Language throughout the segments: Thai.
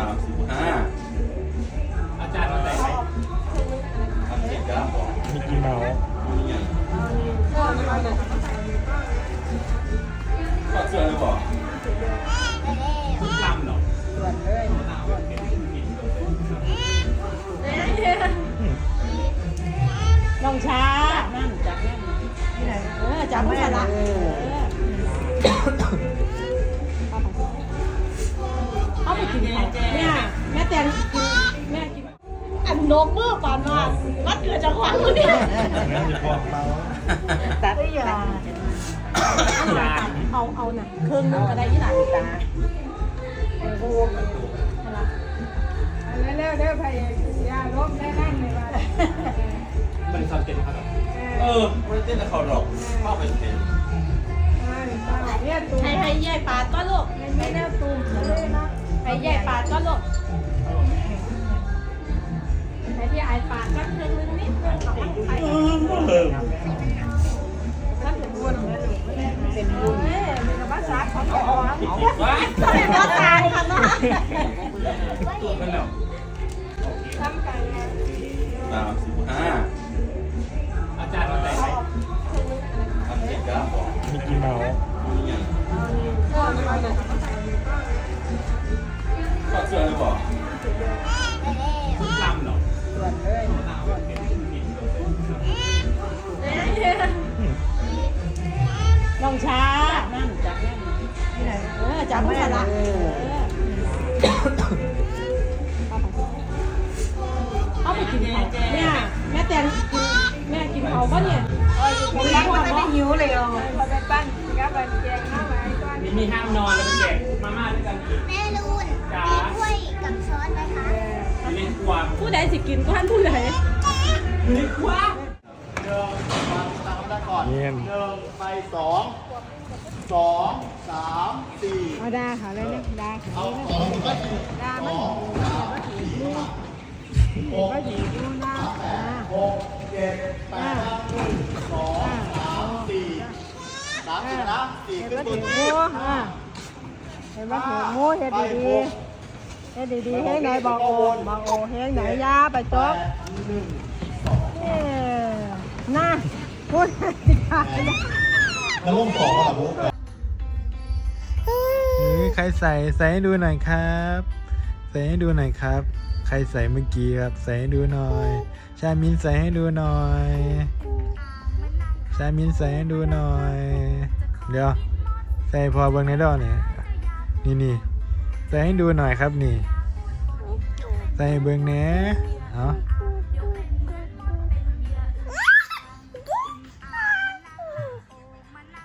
ามสิบห้าอาจารย์มาแต่งไหมทำเสร็จแล้วบอกมิกกี้เมาส์นี่ไงถอดเสื้อเลยบอกทุกลำเหรอน้องช้านั่นจับแน่นที่ไหนเออจับไม่ละ เออเอาไปกินเขาเนี่ยแม่แตนกินแม่กินอันนกมือปานมาวัดเกิดจากขวางมือเนี่ยแล้วมีบอกเมาส์ตัดยาเอาเอาน่ะเครื่องนึงอะไรที่ไหนตาโอ้โหเร็วๆเด้อพายยาลบได้นั่นเลยว่ามันคอนเทนต์ครับเออไม่ได้เต้นกับเขาหรอกเข้าไปเต้นเนี่ยตุ้มให้ให้แยกปาดก็ลูกไม่แน่ตุ้ม เลยนะให้แยกปาดก็ลูกให้ที่ไอปาดก็เครื่องนึงนิดนึงเอาไปถ้าเป็นบุญนะลูกเป็นบุญเอ้ยมีภาษาของเขาว้ายก็เลยก็ตายค่ะเนาะตัวกันแล้วทำกันไงสามสิบห้าอาจารย์มาแต่งไหมทำเสร็จแล้วบอกมิกกี้เมาส์นี่ไง ก็มาเลยถอดเสื้อเลยบอกทุกลำเหรอส่วนเลยน้องช้านั่นจับนั่นที่ไหนเออจับไม่ละเออเอาไปกินเขาเนี่ยแม่แตนกินแม่กินเขาปะเนี่ยผมรักมันไม่หิวเลยอะพอไปปั้นกับบันแจงี่มีห้ามนอนแล้วเป็นแจกมาม่าด้วยกันอีกแม่ลูนมีถ้วยกับช้อนไหมคะมีเล่นความผู้ใดสิกินก็ท่านผู้ใดเล่นความเงียนหนึ่งไปสองสองสามสี่เอาดาเขาเลยนะดาเขาเอาเลยสองก็ถึงดามั สามสิบนะสี่เห็นขึ้นบถึนงงูอะเห็นว่าถึงงูเฮ็ดดีๆเฮ็ดดีๆเฮ็ดไหนบอกโอบอกโอเฮ็ดไหนยาไปจบหนึ่งเอ้น่าพูดสิคะแล้วลงสองแล้วบุ๊ใครใส่ใส่ให้ดูหน่อยครับ ใส่ให้ดูหน่อยครับ ใครใส่เมื่อกี้ครับ ใส่ให้ดูหน่อย ชามินใส่ให้ดูหน่อย ชามินใส่ให้ดูหน่อย เดี๋ยว ใส่พอเบิ้งในดอกเนี่ยนี่นี่ใส่ให้ดูหน่อยครับนี่ ใส่เบิ้งแหน่เอา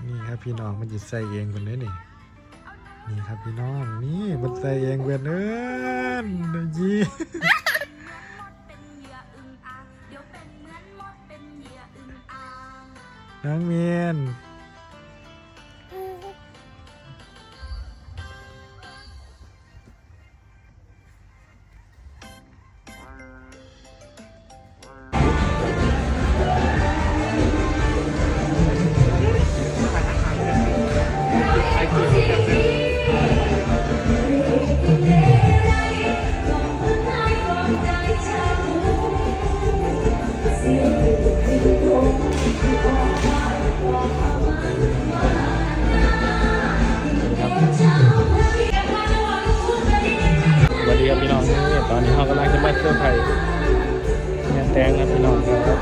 นี่ครับพี่น้องมันจะใส่เองคนนี้นี่ นี่ครับพี่น้องนี่มันใส่เองเวยนเอินยี่ น้องเมียน วัสดีครับพี่น้องนี่ตอนนี้เรากำลังจะมาเที่ยวไทยเนี่ยแตงครับพี่น้องครับ